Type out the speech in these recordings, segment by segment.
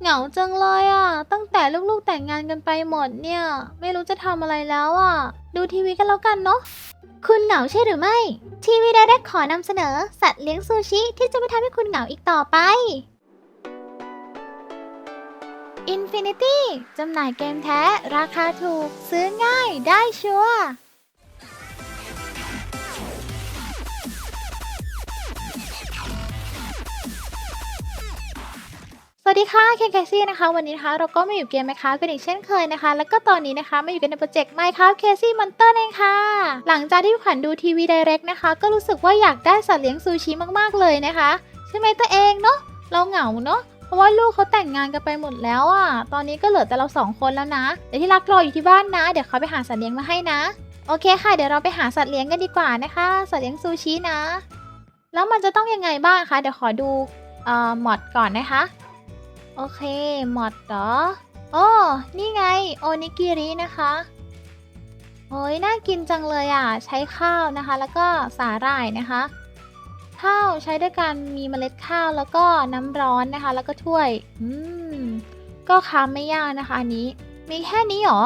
เหงาจังเลยอะ ตั้งแต่ลูกๆแต่งงานกันไปหมดเนี่ย ไม่รู้จะทำอะไรแล้วอะ ดูทีวีกันแล้วกันเนาะ คุณเหงาใช่หรือไม่ ทีวีไดเรกขอนำเสนอ สัตว์เลี้ยงซูชิที่จะไม่ทำให้คุณเหงาอีกต่อไป Infinity จำหน่ายเกมแท้ ราคาถูก ซื้อง่ายได้ชัวร์ สวัสดีค่ะ เคนแคซี่นะคะ วันนี้นะคะ เราก็มาอยู่เกมไหมคะกันอีกเช่นเคยนะคะ แล้วก็ตอนนี้นะคะมาอยู่กันในโปรเจกต์ Minecraft Casey Monster เองค่ะ หลังจากที่ขวัญดูทีวี Direct นะคะ ก็รู้สึกว่าอยากได้สัตว์เลี้ยงซูชิมากๆเลยนะคะ ใช่ไหมตัวเองเนาะ เราเหงาเนาะ เพราะว่าลูกเขาแต่งงานกันไปหมดแล้วอะ่ะ ตอนนี้ก็เหลือแต่เราสองคนแล้วนะเดี๋ยวที่รักรออยู่ที่บ้านนะ เดี๋ยวเขาไปหาสัตว์เลี้ยงมาให้นะ โอเคค่ะ เดี๋ยวเราไปหาสัตว์เลี้ยงกันดีกว่านะคะ สัตว์เลี้ยงซูชินะ แล้วมันจะต้องยังไงบ้างคะ เดี๋ยวขอดูเอ่อมอดก่อนนะคะ โอเค หมดเหรอ โอ้ นี่ไง โอนิกิรินะคะโอ้ยน่ากินจังเลยอะ ใช้ข้าวนะคะ แล้วก็สาหร่ายนะคะ ข้าวใช้ด้วยการมีเมล็ดข้าวแล้วก็น้ำร้อนนะคะ แล้วก็ถ้วย อืม ก็ค้าไม่ยากนะคะอันนี้ มีแค่นี้หรอ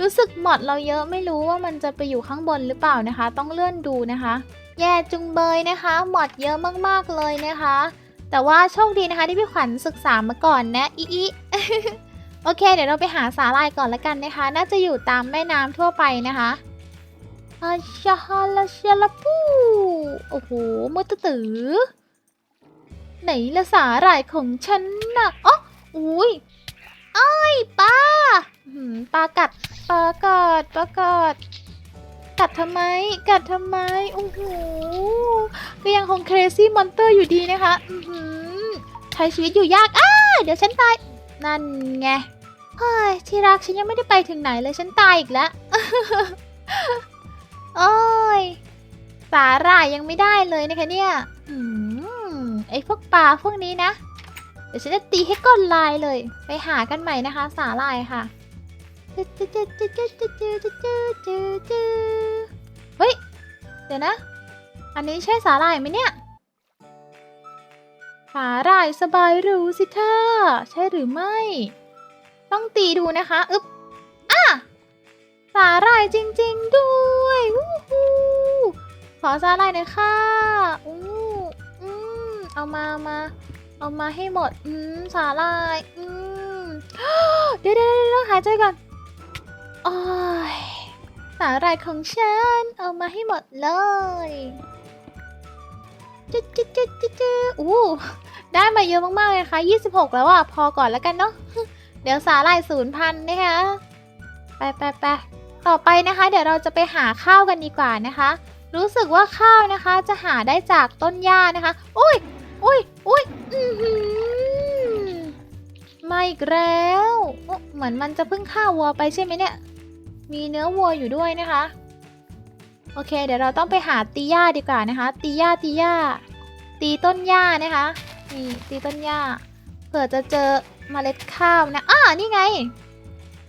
รู้สึกหมดเราเยอะไม่รู้ว่ามันจะไปอยู่ข้างบนหรือเปล่านะคะ ต้องเลื่อนดูนะคะ แย่จุงเบยนะคะ หมดเยอะมากๆเลยนะคะ แต่ว่าโชคดีนะคะที่พี่ขวัญศึกษามาก่อนนะอีอีโอเค เดี๋ยวเราไปหาสาลายก่อนละกันนะคะ น่าจะอยู่ตามแม่น้ำทั่วไปนะคะอาชาฮาลาชาลปูโอ้โหมือตือไหนละสาหร่ายของฉันน่ะอ๋ออุ้ยอ้ายปลาปลากัดปลากัดปลากัด กัดทำไม กัดทำไม โอ้โหก็ยังคง crazy monster อยู่ดีนะคะใช้ชีวิตอยู่ยาก อ้า เดี๋ยวฉันตาย นั่นไง เฮ้ย ที่รักฉันยังไม่ได้ไปถึงไหนเลยฉันตายอีกแล้ว โอ้ยสาหร่ายยังไม่ได้เลยนะคะเนี่ยอืมไอพวกปลาพวกนี้นะ เดี๋ยวฉันจะตีให้ก้นลายเลย ไปหากันใหม่นะคะ สาหร่ายค่ะ เฮ้ย เดี๋ยวนะ อันนี้ใช่สาหร่ายไหมเนี่ย สาหร่ายสบายรู้สิท่าใช่หรือไม่ ต้องตีดูนะคะอึ๊บอะสาหร่ายจริง ๆ ด้วยวู้ฮูขอสาหร่ายหน่อยค่ะอู้อืมเอามาเอามาเอามาให้หมด อืมสาหร่าย อืมเดี๋ยวเดี๋ยวเดี๋ยวหายใจก่อน โอ้ยสาหร่ายของฉัน เอามาให้หมดเลยจุ๊ดจุ๊ดจุ๊จุ๊จุ๊อู้ได้มาเยอะมาก ๆ เลยนะคะ26 แล้วอะ พอก่อนแล้วกันเนาะ เดี๋ยวสาหร่ายศูนย์พันนะคะ ไปไปไปต่อไปนะคะ เดี๋ยวเราจะไปหาข้าวกันดีกว่านะคะ รู้สึกว่าข้าวนะคะจะหาได้จากต้นหญ้านะคะ อุ้ยอุ้ยอุ้ยอือมาอีกแล้ว เหมือนมันจะเพิ่งฆ่าวัวไปใช่ไหมเนี่ย มีเนื้อวัวอยู่ด้วยนะคะ โอเค เดี๋ยวเราต้องไปหาตีหญ้าดีกว่านะคะ ตีหญ้าตีหญ้าตีต้นหญ้านะคะนี่ตีต้นหญ้าเผื่อจะเจอเมล็ดข้าวนะอ่านี่ไง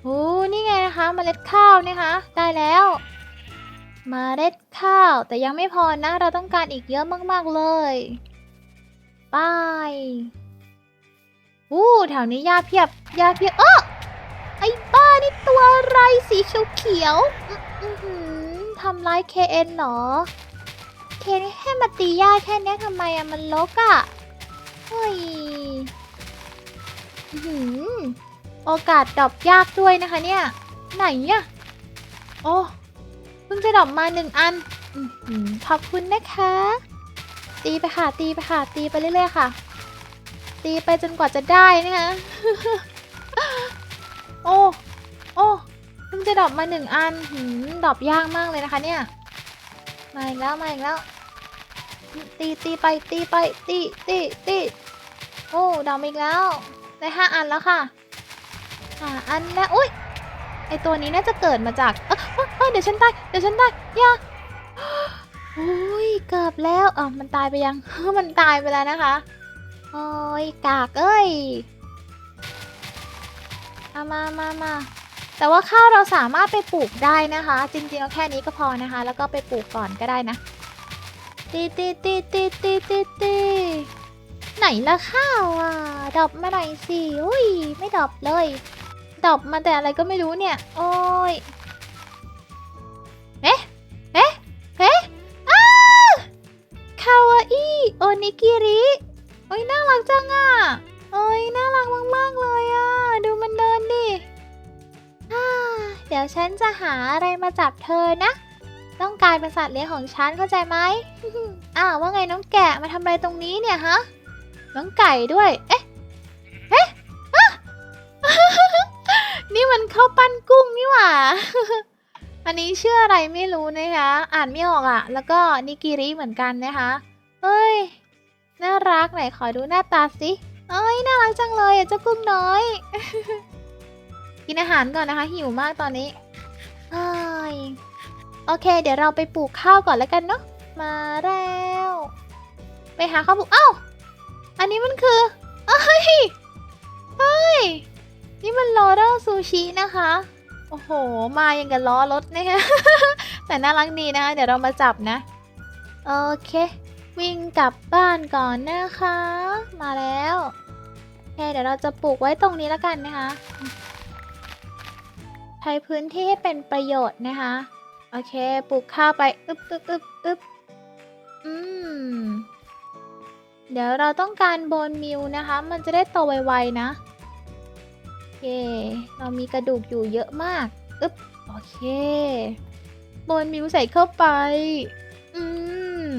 โอ้นี่ไงนะคะเมล็ดข้าวนะคะ ได้แล้วเมล็ดข้าวแต่ยังไม่พอนะ เราต้องการอีกเยอะมาก ๆ เลยไปอู้แถวนี้หญ้าเพียบหญ้าเพียบเออไอ้บ้า นี่ตัวอะไรสีเขียวๆอื้อหือทำร้าย KN เหรอ เคนแค่มาตีย่าแค่เนี้ยทำไมอะมันลกอะเฮ้ยโอกาสดรอปยากด้วยนะคะเนี่ย ไหนอะโอ้เพิ่งจะดรอปมาหนึ่งอันอขอบคุณนะคะ ตีไปค่ะ ตีไปค่ะ ตีไปเรื่อยๆค่ะ ตีไปจนกว่าจะได้นะคะโอ้ โอ้เพิ่งจะดรอปมาหนึ่งอันหืมดรอปยากมากเลยนะคะเนี่ย มาอีกแล้ว มาอีกแล้ว ตีตีไป ตีไป ตีตีตีโอ้ดรอปอีกแล้ว ได้ห้าอันแล้วค่ะห้าอันแล้วอุ้ย ไอตัวนี้น่าจะเกิดมาจาก เอยเอยเอเดี๋ยวฉันตาย เดี๋ยวฉันตายอย่าโอ้ย เกือบแล้วอะมันตายไปยัง มันตายไปแล้วนะคะ โอ้ย กากเอ้ย มามามามา แต่ว่าข้าวเราสามารถไปปลูกได้นะคะ จริงๆเอาแค่นี้ก็พอนะคะ แล้วก็ไปปลูกก่อนก็ได้นะตีตีตีตีตีตีตีไหนละข้าวอะดอปมาหน่อยสิอุ้ยไม่ดอปเลยดอปมาแต่อะไรก็ไม่รู้เนี่ย โอ้ยเอ๊ะเอ๊ะเอ๊ะอ้าคาวาอิโอนิกิริโอ้ยน่ารักจังอะโอ้ยน่ารักมากๆเลยอะดูมันเดินดิ เดี๋ยวฉันจะหาอะไรมาจับเธอนะ ต้องกลายเป็นสัตว์เลี้ยงของฉันเข้าใจไหม อ้าวว่าไงน้องแกะมาทำอะไรตรงนี้เนี่ยฮะ น้องไก่ด้วย เอ๊ะ เอ๊ะอะนี่มันข้าวปั้นกุ้งนี่หว่า อันนี้ชื่ออะไรไม่รู้นะคะ อ่านไม่ออกอะ่ะ แล้วก็นิกิริเหมือนกันนะคะเฮ้ย น่ารักไหนขอดูหน้าตาสิเอ้ย น่ารักจังเลยอะเจ้ากุ้งน้อย กินอาหารก่อนนะคะ หิวมากตอนนี้เอ้ยโอเค เดี๋ยวเราไปปลูกข้าวก่อนแล้วกันเนาะมาแล้ว ไปหาข้าวปลูกเอ้าอันนี้มันคือเอ้ยเฮ้ยนี่มันโรเดอร์ซูชินะคะโอ้โห มาอยังกับล้อรถนะคะแต่น่ารักดีนะคะเดี๋ยวเรามาจับนะ โอเค วิ่งกลับบ้านก่อนนะคะ มาแล้วโอเคเดี๋ยวเราจะปลูกไว้ตรงนี้แล้วกันนะคะ ช้พื้นที่ให้เป็นประโยชน์นะคะ โอเค ปลูกข้าวไป อึบอึบอึบอึบอืม เดี๋ยวเราต้องการโบนมิวนะคะ มันจะได้โตไวๆนะ โอเค เรามีกระดูกอยู่เยอะมาก อึบโอเคโบนมิวใส่เข้าไป อืม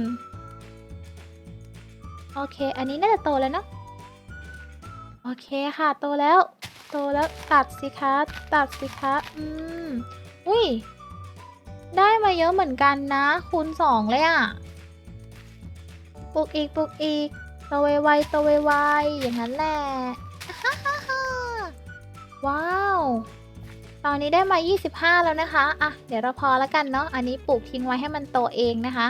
โอเค อันนี้น่าจะโตแล้วเนาะ โอเคค่ะ โตแล้ว โตแล้วตัดสิคะ ตัดสิคะ อืม อุ้ย ได้มาเยอะเหมือนกันนะ คูณสองเลยอะปลูกอีกปลูกอีกโตไวๆโตไวๆอย่างนั้นแหละว้าว ตอนนี้ได้มา 25 แล้วนะคะ อะ เดี๋ยวเราพอแล้วกันเนาะ อันนี้ปลูกทิ้งไว้ให้มันโตเองนะคะ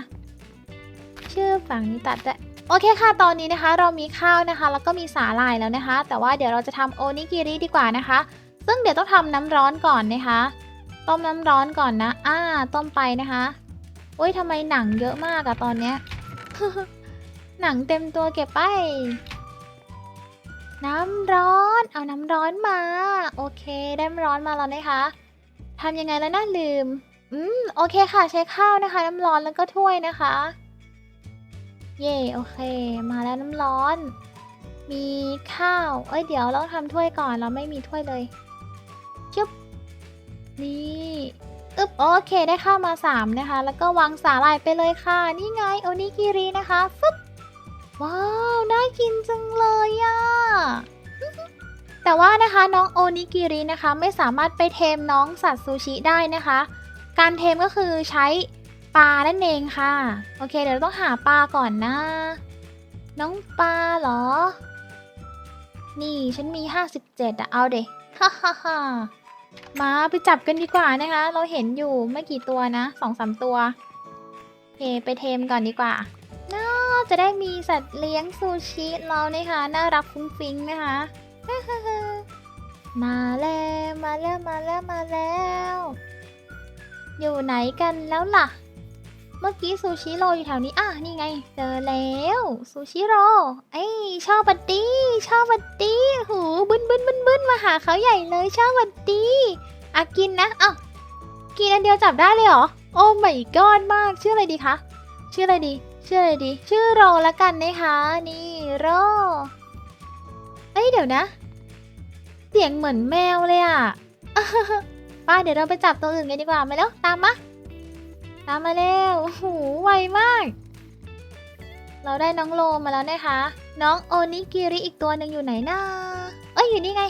ชื่อฝั่งนี้ตัดได้ โอเคค่ะ ตอนนี้นะคะเรามีข้าวนะคะ แล้วก็มีสาหร่ายแล้วนะคะ แต่ว่าเดี๋ยวเราจะทำโอนิกิริดีกว่านะคะ ซึ่งเดี๋ยวต้องทำน้ำร้อนก่อนนะคะ ต้มน้ำร้อนก่อนนะ อ่า ต้มไปนะคะโอ้ยทำไมหนังเยอะมากอะตอนเนี้ย หนังเต็มตัวเก็บไป น้ำร้อน เอาน้ำร้อนมา โอเค ได้น้ำร้อนมาแล้วนะคะทำยังไงแล้วน่าลืม อืม โอเคค่ะ ใช้ข้าวนะคะ น้ำร้อนแล้วก็ถ้วยนะคะ เย่โอเค มาแล้วน้ำร้อน มีข้าว เอ้ยเดี๋ยวเราต้องทำถ้วยก่อนเราไม่มีถ้วยเลยจุ๊บนี่อึบโอเคได้ข้าวมาสามนะคะ แล้วก็วางสาหร่ายไปเลยค่ะ นี่ไงโอนิกิรินะคะฟึบว้าว น่ากินจังเลยอะแต่ว่านะคะน้องโอนิกิรินะคะ ไม่สามารถไปเทมน้องสัตว์ซูชิได้นะคะ การเทมก็คือใช้ ปลานั่นเองค่ะ โอเค เดี๋ยวเราต้องหาปลาก่อนนะ น้องปลาเหรอ นี่ฉันมี 57อะเอาเด็ฮ่าฮ่าฮ่ามาไปจับกันดีกว่านะคะ เราเห็นอยู่ไม่กี่ตัวนะสองสามตัวโอเคไปเทมก่อนดีกว่าน่าจะได้มีสัตว์เลี้ยงซูชิเรานะคะ น่ารักฟุ้งฟิ้งนะคะ มาแล้วมาแล้วมาแล้วมาแล้ว อยู่ไหนกันแล้วล่ะ เมื่อกี้ซูชิโรอยู่แถวนี้ อะ นี่ไง เจอแล้วซูชิโรไอ้ยชอบบัดดี้ชอบบัดดี้หูบึนบึนบึนบึนมาหาเขาใหญ่เลยชอบบัดดี้อะกินนะอ้ากินอันเดียวจับได้เลยเหรอ โอ้ไม่กอดมาก ชื่ออะไรดีคะ ชื่ออะไรดี ชื่ออะไรดี ชื่อโรละกันนะคะ นี่โรเอ้ยเดี๋ยวนะ เสียงเหมือนแมวเลยอะป้าเดี๋ยวเราไปจับตัวอื่นกันดีกว่ามาแล้วตามมา ตามมาเร็วโอ้โหไวมาก เราได้น้องโลมาแล้วนะคะ น้องโอนิกิริอีกตัวหนึ่งอยู่ไหนนะเอ้ยอยู่นี่ไง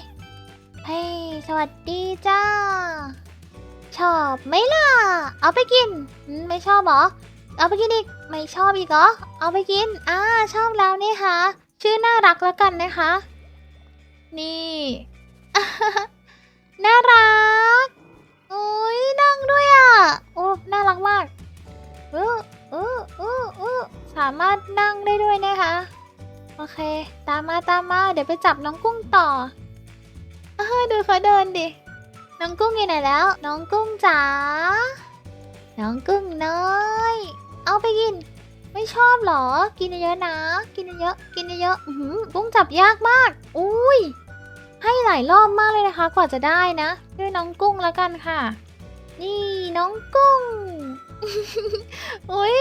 เฮ้ยสวัสดีจ้า ชอบไหมล่ะ เอาไปกินไม่ชอบหรอ เอาไปกินอีก ไม่ชอบอีกเหรอ เอาไปกิน อ่าชอบแล้วนี่ค่ะ ชื่อน่ารักแล้วกันนะคะ นี่ น่ารัก โอ้ยนั่งด้วยอะ โอ้ น่ารักมากเออเออเออเออสามารถนั่งได้ด้วยนะคะ โอเค ตามมาตามมา เดี๋ยวไปจับน้องกุ้งต่อ เออดูเขาเดินดิ น้องกุ้งอยู่ไหนแล้ว น้องกุ้งจ๋า น้องกุ้งน้อย เอาไปกิน ไม่ชอบหรอ กินเยอะๆนะ กินเยอะๆกินเยอะๆอื้อหือกุ้งจับยากมาก อุ้ย ให้หลายรอบมากเลยนะคะ กว่าจะได้นะ ด้วยน้องกุ้งแล้วกันค่ะ นี่น้องกุ้งอุ้ย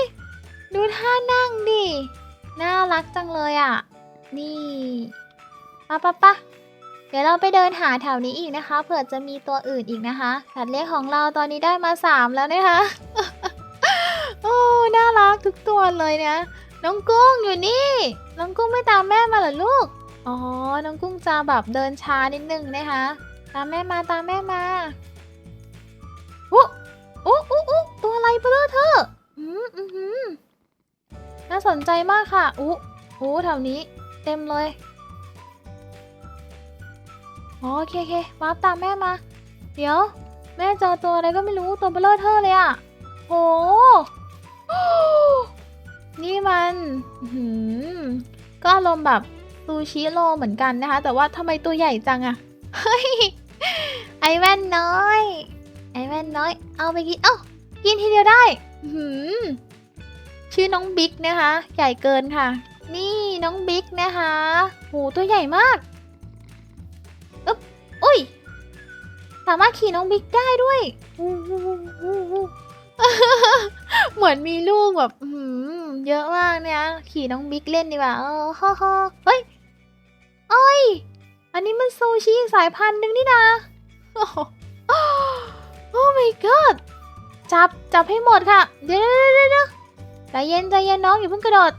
ดูท่านั่งดิ น่ารักจังเลยอะ นี่ปะปะปะเดี๋ยวเราไปเดินหาแถวนี้อีกนะคะ เผื่อจะมีตัวอื่นอีกนะคะ สัตว์เลี้ยงของเราตอนนี้ได้มาสามแล้วนะคะ โอ้ น่ารักทุกตัวเลยนะ น้องกุ้งอยู่นี่ น้องกุ้งไม่ตามแม่มาเหรอลูก อ๋อ น้องกุ้งจะแบบเดินช้านิดนึงนะคะ ตามแม่มาตามแม่มาอุ๊อุ๊อุ๊อุ๊ตัวอะไรเปล่าเธออืมอือหือน่าสนใจมากค่ะอุ๊อุ๊แถวนี้ เต็มเลยอ๋อโอเคโอเควาร์ปตามแม่มา เดี๋ยว แม่เจอตัวอะไรก็ไม่รู้ตัวเบลอเธอเลยอะโห นี่มันอื้อหือก็อารมณ์แบบ ซูชิโรเหมือนกันนะคะ แต่ว่าทำไมตัวใหญ่จังอะเฮ้ย ไอแว่นน้อย ไอแว่นน้อย เอาไปกิน เอ้า กินทีเดียวได้หือชื่อน้องบิ๊กนะคะ ใหญ่เกินค่ะ นี่น้องบิ๊กนะคะโหตัวใหญ่มากอึ๊บอุ้ย สามารถขี่น้องบิ๊กได้ด้วย เหมือนมีลูกแบบเยอะมากเนี่ย ขี่น้องบิ๊กเล่นดีกว่าเออฮ่อฮ่อเฮ้ย อ้ย อันนี้มันซูชิอีกสายพันธุ์หนึ่งนี่นะโอ้โอ้ my god จับ จับให้หมดค่ะเดี๋ยวเดี๋ยวเดี๋ยวใจเย็นใจเย็นน้องอย่าเพิ่งกระโดด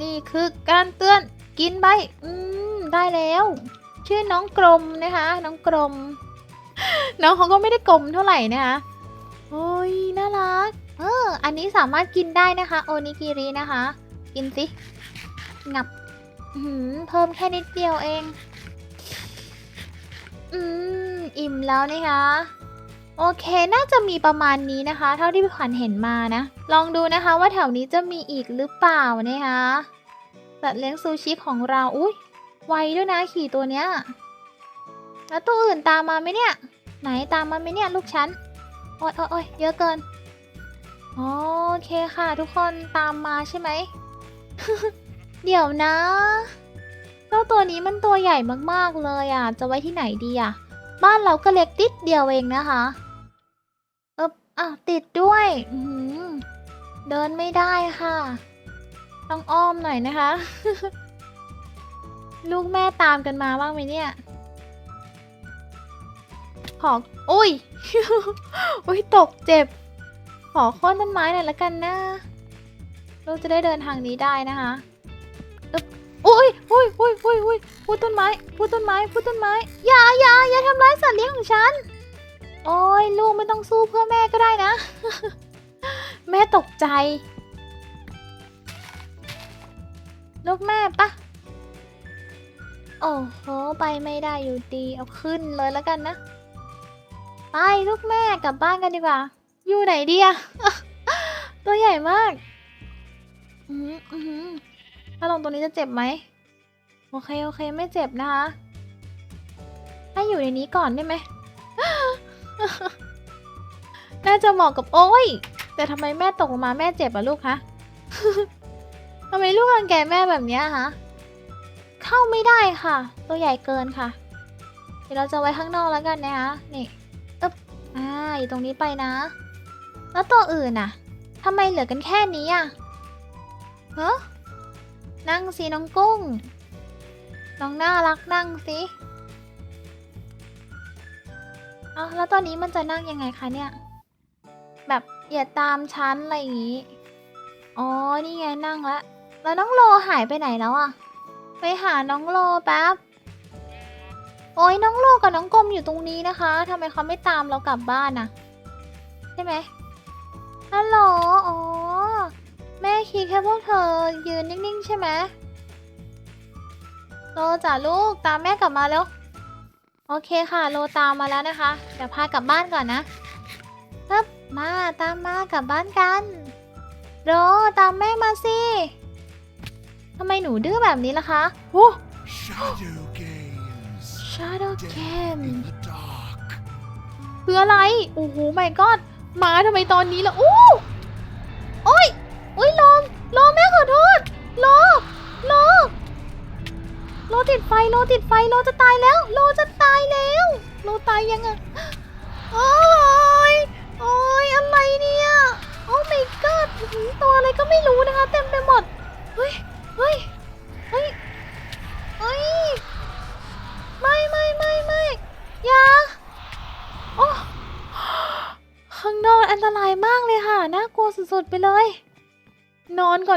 นี่คือการเตือนกินไป อืม ได้แล้ว ชื่อน้องกลมนะคะ น้องกลม น้องเขาก็ไม่ได้กลมเท่าไหร่นะคะโอ้ย น่ารัก เออ อันนี้สามารถกินได้นะคะ โอนิกิรินะคะ กินสิ งับ หือเพิ่มแค่นิดเดียวเอง อืม อิ่มแล้วนะคะ โอเค น่าจะมีประมาณนี้นะคะ เท่าที่พี่ขวัญเห็นมานะ ลองดูนะคะว่าแถวนี้จะมีอีกหรือเปล่านะคะสัตว์เลี้ยงซูชิของเรา อุ้ยไวด้วยนะขี่ตัวเนี้ย แล้วตัวอื่นตามมาไหมเนี่ย ไหนตามมาไหมเนี่ยลูกฉัน โอ๊ยโอ๊ยโอ๊ยเยอะเกิน โอเคค่ะทุกคนตามมาใช่ไหม เดี๋ยวนะ เจ้าตัวนี้มันตัวใหญ่มากๆเลยอะ จะไว้ที่ไหนดีอะ บ้านเราก็เล็กติดเดียวเองนะคะเอบอะติดด้วยเดินไม่ได้ค่ะ ต้องอ้อมหน่อยนะคะ ลูกแม่ตามกันมาบ้างไหมเนี่ยขออุ้ย อุ้ยตกเจ็บ ขอค้นต้นไม้หน่อยละกันนะ เราจะได้เดินทางนี้ได้นะคะ อุ้ยอุ้ยอุ้ยอุ้ยอุ้ยพูดต้นไม้พูดต้นไม้พูดต้นไม้อย่าอย่าอย่าทำร้ายสัตว์เลี้ยงของฉัน โอ้ยลูกไม่ต้องสู้เพื่อแม่ก็ได้นะ แม่ตกใจ ลูกแม่ปะโอ้โห ไปไม่ได้อยู่ดี เอาขึ้นเลยแล้วกันนะ ไปลูกแม่กลับบ้านกันดีกว่า อยู่ไหนดีอะตัวใหญ่มาก อือหืออือหือ ถ้าลงตรงนี้จะเจ็บไหมโอเคโอเคไม่เจ็บนะคะให้อยู่ในนี้ก่อนได้ไหมน่าจะเหมาะกับโอ้ย แต่ทำไมแม่ตกลงมาแม่เจ็บอะลูกคะทำไมลูกรังแกแม่แบบนี้ฮะเข้าไม่ได้ค่ะ ตัวใหญ่เกินค่ะ เดี๋ยวเราจะไว้ข้างนอกแล้วกันนะคะนี่อึ๊บอ่าอยู่ตรงนี้ไปนะ แล้วตัวอื่นน่ะทำไมเหลือกันแค่นี้อะเฮ้ นั่งสิน้องกุ้ง น้องน่ารักนั่งสิเอาแล้วตอนนี้มันจะนั่งยังไงคะเนี่ย แบบอย่าตามฉันอะไรอย่างงี้ อ๋อ นี่ไงนั่งล้วแล้วน้องโลหายไปไหนแล้วอะไปหาน้องโลแป๊บ โอ้ยน้องโลกับน้องกลมอยู่ตรงนี้นะคะทำไมเขาไม่ตามเรากลับบ้านน่ะใช่ไหมฮัลโหล อ๋อ แม่คิดแค่พวกเธอยืนนิ่ง ๆ ใช่ไหมโลจ๋าลูกตามแม่กลับมาแล้ว โอเคค่ะ โลตามมาแล้วนะคะ เดี๋ยวพากลับบ้านก่อนนะปึ๊บมาตามมากลับบ้านกัน โลตามแม่มาสิทำไมหนูดื้อแบบนี้ล่ะคะโอ้ Shadow games. Shadow Death Game in the dark. คืออะไร โอ้โหไม่กอดมาทำไมตอนนี้ล่ะ อู้โอ้ยโอุ้ยลมลมแม่ขอโทษลมลมโลติดไฟโลติดไฟโลจะตายแล้ว โลจะตายแล้ว โลตายยังอะ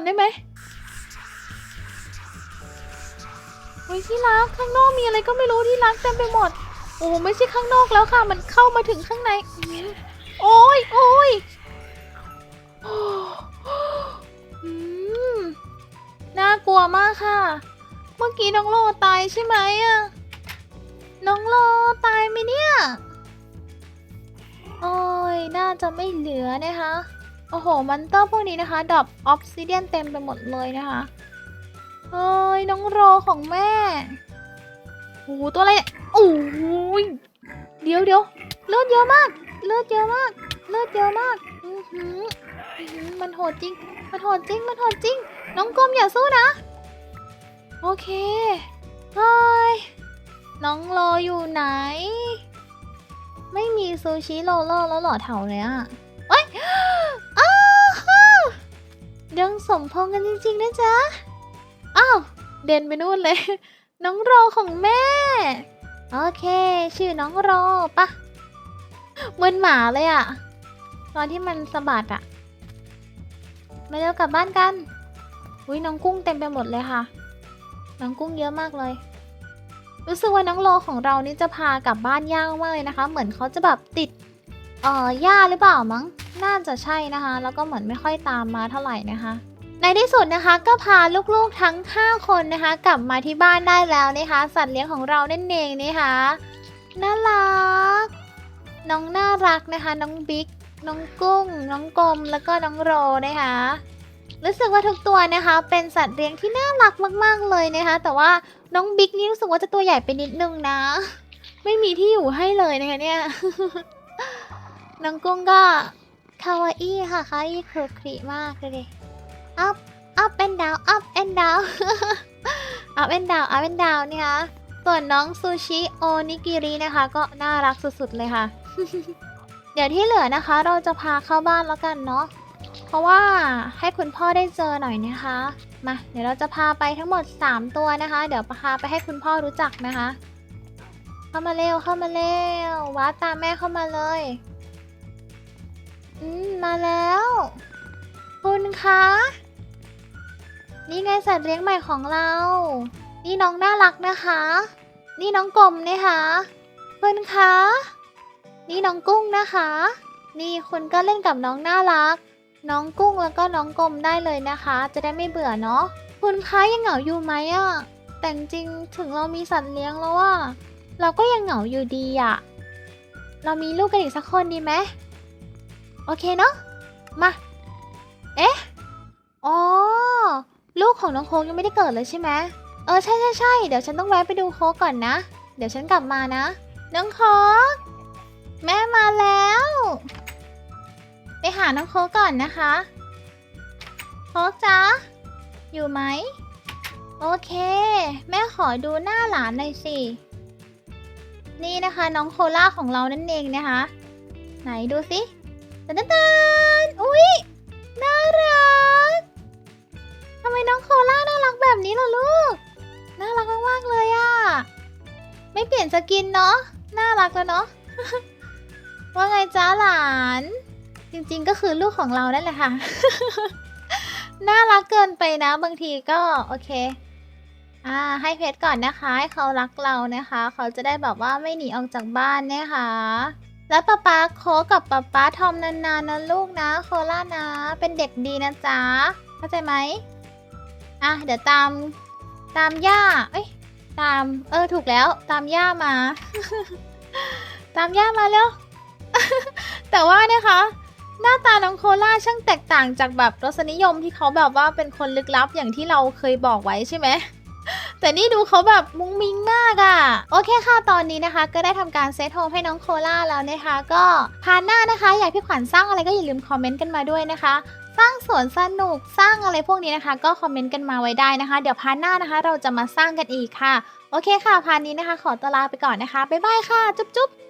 อนได้ไหมเฮ้ยที่รักข้างนอกมีอะไรก็ไม่รู้ที่รักเต็มไปหมด โอ้ไม่ใช่ข้างนอกแล้วค่ะ มันเข้ามาถึงข้างในโอ้ยโอ้ยน่ากลัวมากค่ะ เมื่อกี้น้องโลตายใช่ไหมอะน้องโลตายไหมเนี่ย โอ้ย น่าจะไม่เหลือนะคะ โอ้โหมันเตอร์พวกนี้นะคะดอปออฟซิเดียนเต็มไปหมดเลยนะคะ เอ้ย น้องโรของแม่โอ้โหตัวอะไรเนี่ยโอ้ยเดี๋ยวเดี๋ยวเลือดเยอะมาก เลือดเยอะมาก เลือดเยอะมาก อือหือมันโหดจริง มันโหดจริง มันโหดจริง น้องกลมอย่าสู้นะ โอเคเฮ้ยน้องโรอยู่ไหน ไม่มีซูชิโรลเลอร์แล้วเหรอแถวเนี้ยเอ้ย ยังสมพงกันจริงๆนะจ๊ะ อ้าว เด่นไปนู่นเลย น้องโรของแม่ โอเค ชื่อน้องโรปะเหมือนหมาเลยอะตอนที่มันสะบัดอะมาเร็วกลับบ้านกันอุ้ยน้องกุ้งเต็มไปหมดเลยค่ะ น้องกุ้งเยอะมากเลย รู้สึกว่าน้องโลของเรานี่จะพากลับบ้านยากมากเลยนะคะ เหมือนเขาจะแบบติด เอ่อหญ้าหรือเปล่ามั้ง น่าจะใช่นะคะ แล้วก็เหมือนไม่ค่อยตามมาเท่าไหร่นะคะ ในที่สุดนะคะก็พาลูกๆทั้ง 5 คนนะคะ กลับมาที่บ้านได้แล้วนะคะ สัตว์เลี้ยงของเราเน่นเองนะคะน่ารัก น้องน่ารักนะคะ น้องบิ๊กน้องกุ้ง น้องกลมแล้วก็น้องโรนะคะรู้สึกว่าทุกตัวนะคะ เป็นสัตว์เลี้ยงที่น่ารักมาก ๆ เลยนะคะ แต่ว่าน้องบิ๊กนี่รู้สึกว่าจะตัวใหญ่ไปนิดนึงนะ ไม่มีที่อยู่ให้เลยนะคะเนี่ย น้องกุ้งก็คาวาอี้ค่ะคาวาอี้ครุคริมากเลยดิ up up and down up and down up and down up and down นี่ค่ะส่วนน้องซูชิโอนิกิรินะคะ ก็น่ารักสุดๆเลยค่ะ เดี๋ยวที่เหลือนะคะ เราจะพาเข้าบ้านแล้วกันเนาะเพราะว่าให้คุณพ่อได้เจอหน่อยนะคะ มาเดี๋ยวเราจะพาไปทั้งหมด 3 ตัวนะคะ เดี๋ยวพาไปให้คุณพ่อรู้จักนะคะ เข้ามาเร็วเข้ามาเร็วว้าตามแม่เข้ามาเลย อืม มาแล้ว คุณคะ นี่ไงสัตว์เลี้ยงใหม่ของเรา นี่น้องน่ารักนะคะ นี่น้องกลมนะคะคุณคะ นี่น้องกุ้งนะคะ นี่คุณก็เล่นกับน้องน่ารัก น้องกุ้งแล้วก็น้องกลมได้เลยนะคะ จะได้ไม่เบื่อเนาะ คุณคะยังเหงาอยู่ไหมอะแต่จริงถึงเรามีสัตว์เลี้ยงแล้วอะเราก็ยังเหงาอยู่ดีอะเรามีลูกกันอีกสักคนดีไหม โอเคเนาะ มา เอ๊ะ อ๋อ ลูกของน้องโค้กยังไม่ได้เกิดเลยใช่ไหมเออใช่ใช่ใช่เดี๋ยวฉันต้องแวะไปดูโคกก่อนนะ เดี๋ยวฉันกลับมานะ น้องโค้กแม่มาแล้ว ไปหาน้องโคกก่อนนะคะ โคกจ๊ะ อยู่ไหม โอเค แม่ขอดูหน้าหลานหน่อยสิ นี่นะคะ น้องโคล่าของเรานั่นเองนะคะ ไหนดูสิ ตันตันตันอุ๊ย น่ารัก ทำไมน้องโคล่าน่ารักแบบนี้ล่ะลูก น่ารักมากๆเลยอะไม่เปลี่ยนสกินเนาะ น่ารักแล้วเนาะ ว่าไงจ้าหลาน จริงๆก็คือลูกของเรานั่นแหละค่ะ น่ารักเกินไปนะบางทีก็โอเคอ่าให้เพชรก่อนนะคะ ให้เขารักเรานะคะ เขาจะได้แบบว่าไม่หนีออกจากบ้านนะคะ แล้วป๊าป๊าโคกกับป๊าป๊าทอมนานๆนะลูกนะโคล่านะ เป็นเด็กดีนะจ๊ะเข้าใจไหมอะเดี๋ยวตามตามย่าเอ้ยตามเออถูกแล้วตามย่ามา ตามย่ามาแล้ว แต่ว่านะคะ หน้าตาน้องโคล่าช่างแตกต่างจากแบบรสนิยมที่เขาแบบว่าเป็นคนลึกลับอย่างที่เราเคยบอกไว้ใช่ไหม แต่นี่ดูเขาแบบมุ้งมิ้งมากอะ่ะ โอเคค่ะตอนนี้นะคะ ก็ได้ทำการเซตโฮมให้น้องโคล่าแล้วนะคะ ก็พาหน้านะคะ อยากพี่ขวัญสร้างอะไรก็อย่าลืมคอมเมนต์กันมาด้วยนะคะสร้างสวนสนุกสร้างอะไรพวกนี้นะคะ ก็คอมเมนต์กันมาไว้ได้นะคะ เดี๋ยวพาร์ทหน้านะคะ เราจะมาสร้างกันอีกค่ะ โอเคค่ะพาร์ทนี้นะคะ ขอตัวลาไปก่อนนะคะ บ๊ายบายค่ะ จุ๊บจุ๊บ